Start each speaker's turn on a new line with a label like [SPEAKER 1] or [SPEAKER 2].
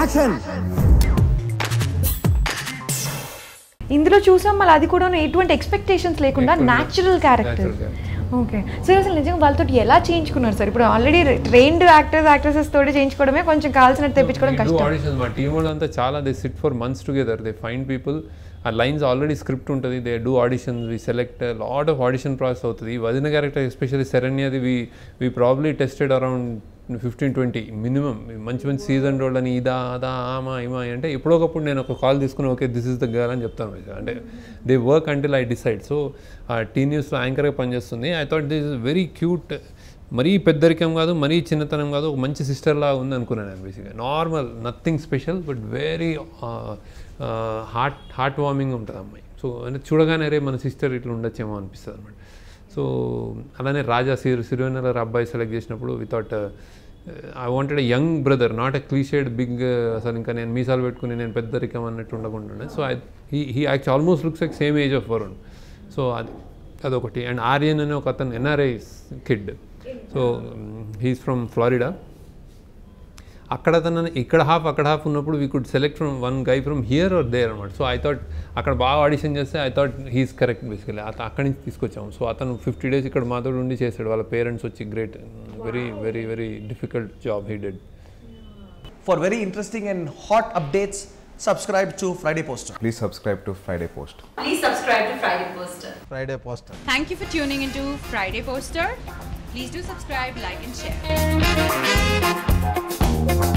[SPEAKER 1] Action
[SPEAKER 2] ఇందులో చూసాం మళ్ళీ అది కూడా ఎటువంటి ఎక్స్పెక్టేషన్స్ లేకుండా
[SPEAKER 3] లేకుండా.
[SPEAKER 2] న్యాచురల్ క్యారెక్టర్ ఓకే సార్ అసలు నిజంగా వాళ్ళతో ఎలా చేయించుకున్నారు సార్? ఇప్పుడు ఆల్రెడీ ట్రైన్డ్ యాక్టర్స్ యాక్ట్రెసెస్ తోటి చేయించుకోవడమే కొంచెం కావాల్సినట్టు తెప్పించుకోవడం కష్టం.
[SPEAKER 3] ఆడిషన్స్ మా టీం వాళ్ళంతా చాలా they sit for months together they find people uh lines already script ఉంటుంది. They do auditions we select lot of audition process అవుతుంది. ఈ వదిన character especially శరణ్యది we we probably tested around fifteen twenty minimum మంచి మంచి season role అని ఇదా అదా ఆమా ఇమా అంటే ఎప్పుడోకప్పుడు నేను ఒక కాల్ తీసుకుని okay this is the girl అని చెప్తాను అంటే they work until I decide so uh T న్యూస్లో యాంకర్గా పనిచేస్తుంది. I thought this is very cute మరీ పెద్దరికం కాదు మరీ చిన్నతనం కాదు ఒక మంచి సిస్టర్ లాగా ఉంది అనుకున్నాను నేను బేసిక్గా normal nothing special but very heart heart warming ఉంటుంది అమ్మాయి. సో అంటే చూడగానే రే మన సిస్టర్ ఇట్లా ఉండొచ్చేమో అనిపిస్తుంది అనమాట సో అలానే రాజా సిరు సిరివెన్నెల అబ్బాయి సెలెక్ట్ చేసినప్పుడు without I wanted young brother not a cliched big అసలు ఇంకా నేను మీసాలు పెట్టుకుని నేను పెద్దరికం అన్నట్టు ఉండకుండా so I he he actual almost looks like same age of Varun so అది అదొకటి. అండ్ ఆర్యన్ అనే ఒక అతను NRI kid so he's from Florida అక్కడ తన ఇక్కడ హాఫ్ అక్కడ హాఫ్ ఉన్నప్పుడు we could select from one guy from here or there అనమాట సో ఐ థాట్ అక్కడ బాగా ఆడిషన్ చేస్తే I thought he's correct basically అతను అక్కడి నుంచి తీసుకొచ్చాము. సో అతను ఫిఫ్టీ డేస్ ఇక్కడ మాతో ఉండి చేశాడు. వాళ్ళ పేరెంట్స్ వచ్చి great very very very difficult job he dead
[SPEAKER 4] for very interesting and hot updates subscribe to Friday post
[SPEAKER 5] please subscribe to Friday post
[SPEAKER 6] please subscribe to Friday post
[SPEAKER 4] Friday post
[SPEAKER 6] thank you for tuning in to Friday poster please do subscribe like and share Bye.